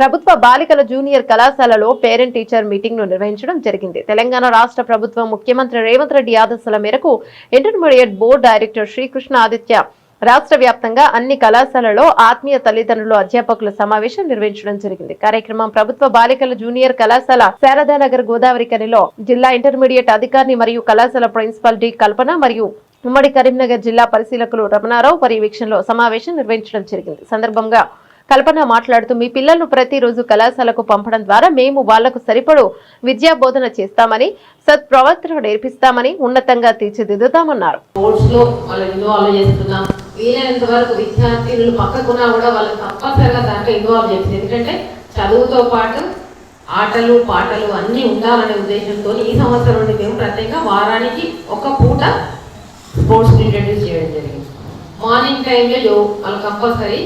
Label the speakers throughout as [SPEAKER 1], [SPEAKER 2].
[SPEAKER 1] ప్రభుత్వ బాలికల జూనియర్ కళాశాలలో పేరెంట్ టీచర్ మీటింగ్ను నిర్వహించడం జరిగింది. తెలంగాణ రాష్ట్ర ప్రభుత్వం ముఖ్యమంత్రి రేవంత్ రెడ్డి ఆదేశాల మేరకు intermediate board director Srikrishna Aditya రాష్ట్ర వ్యాప్తంగా అన్ని కళాశాలలో ఆత్మీయ తల్లిదండ్రులు అధ్యాపకుల సమావేశం నిర్వహించడం జరిగింది. కార్యక్రమం ప్రభుత్వ బాలికల జూనియర్ కళాశాల శారదానగర్ గోదావరి కనిలో జిల్లా ఇంటర్మీడియట్ అధికారిని మరియు కళాశాల ప్రిన్సిపల్ డి కల్పన మరియు ఉమ్మడి కరీంనగర్ జిల్లా పరిశీలకులు రమణారావు పర్యవేక్షణలో సమావేశం నిర్వహించడం జరిగింది. సందర్భంగా కల్పన మాట్లాడుతూ మీ పిల్లలను ప్రతిరోజు కళాశాలకు పంపడం ద్వారా మేము వాళ్ళకు సరిపడు విద్యాబోధన చేస్తామని సత్ప్రవర్తన నేర్పిస్తామని ఉన్నతంగా తీర్చిదిద్దుతామన్నారు
[SPEAKER 2] వీలైనంత వరకు విద్యార్థినులు పక్కకున్నా కూడా వాళ్ళు తప్పనిసరిగా దాంట్లో ఇన్వాల్వ్ చేస్తుంది ఎందుకంటే చదువుతో పాటు ఆటలు పాటలు అన్నీ ఉండాలనే ఉద్దేశంతో ఈ సంవత్సరం నుండి మేము ప్రత్యేకంగా వారానికి ఒక పూట స్పోర్ట్స్ ఇంట్రడ్యూస్ చేయడం జరిగింది. మార్నింగ్ టైంలో వాళ్ళు కంపల్సరీ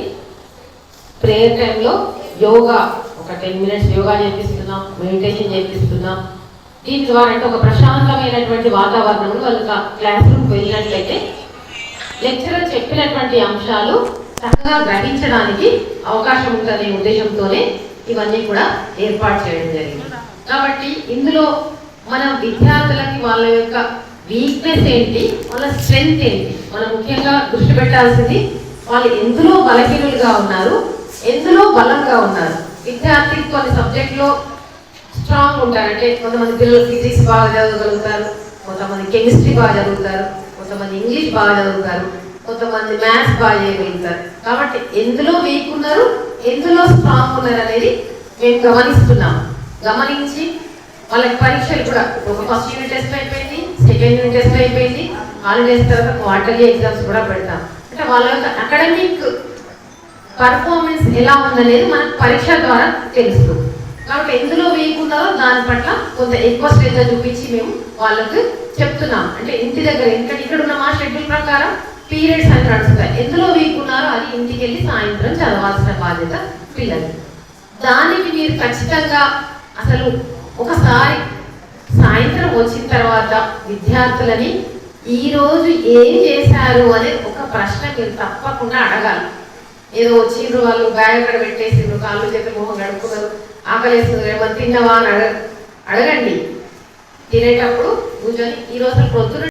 [SPEAKER 2] ప్రేయర్ టైంలో యోగా ఒక టెన్ మినిట్స్ యోగా చేపిస్తున్నాం మెడిటేషన్ చేపిస్తున్నాం. దీని ద్వారా అంటే ఒక ప్రశాంతమైనటువంటి వాతావరణంలో వాళ్ళు క్లాస్ రూమ్ వెళ్ళినట్లయితే లెక్చరర్ చెప్పినటువంటి అంశాలు చక్కగా గ్రహించడానికి అవకాశం ఉంటుందనే ఉద్దేశంతోనే ఇవన్నీ కూడా ఏర్పాటు చేయడం జరిగింది. కాబట్టి ఇందులో మనం విద్యార్థులకి వాళ్ళ యొక్క వీక్నెస్ ఏంటి వాళ్ళ స్ట్రెంగ్త్ ఏంటి మనం ముఖ్యంగా దృష్టి పెట్టాల్సింది వాళ్ళు ఎందులో బలహీనులుగా ఉన్నారు ఎందులో బలంగా ఉన్నారు? విద్యార్థి కొన్ని సబ్జెక్ట్లో స్ట్రాంగ్ ఉంటారు. అంటే కొంతమంది పిల్లలు ఫిజిక్స్ బాగా చదవగలుగుతారు కొంతమంది కెమిస్ట్రీ బాగా చదువుతారు కొంతమంది ఇంగ్లీష్ బాగా చదువుతారు కొంతమంది మ్యాథ్స్ బాగా చేయగలుగుతారు. కాబట్టి ఎందులో వీక్ ఉన్నారు ఎందులో స్ట్రాంగ్ ఉన్నారు అనేది మేము గమనిస్తున్నాం. గమనించి వాళ్ళకి పరీక్షలు కూడా ఒక ఫస్ట్ యూనిట్ టెస్ట్ అయిపోయింది సెకండ్ యూనిట్ టెస్ట్ అయిపోయింది హాలిడేస్ తర్వాత క్వార్టర్లీ ఎగ్జామ్స్ కూడా పెడతాం. అంటే వాళ్ళ యొక్క అకాడమిక్ పర్ఫార్మెన్స్ ఎలా ఉందనేది మనకు పరీక్ష ద్వారా తెలుస్తుంది. కాబట్టి ఎందులో వేయకున్నారో దాని పట్ల కొంత ఎక్కువ శ్రద్ధ చూపించి మేము వాళ్ళకు చెప్తున్నాం. అంటే ఇంటి దగ్గర ఇక్కడ ఇక్కడ ఉన్న మా షెడ్యూల్ ప్రకారం పీరియడ్స్ అని నడుస్తాయి. ఎందులో వీకున్నారో అది ఇంటికి వెళ్ళి సాయంత్రం చదవాల్సిన బాధ్యత పిల్లలు దానికి మీరు ఖచ్చితంగా అసలు ఒకసారి సాయంత్రం వచ్చిన తర్వాత విద్యార్థులని ఈరోజు ఏం చేశారు అనేది ఒక ప్రశ్న మీరు తప్పకుండా అడగాలి. ఏదో వచ్చిండ్రు వాళ్ళు బ్యాగ్ అక్కడ పెట్టేసిండ్రు కాళ్ళు చేతులు మొహం గడుపుకున్నారు ఆకలేస్తుంది ఏమన్నా తిన్నావా అని అడగ అడగండి. తినేటప్పుడు కూర్చొని ఈ రోజు ప్రొద్దున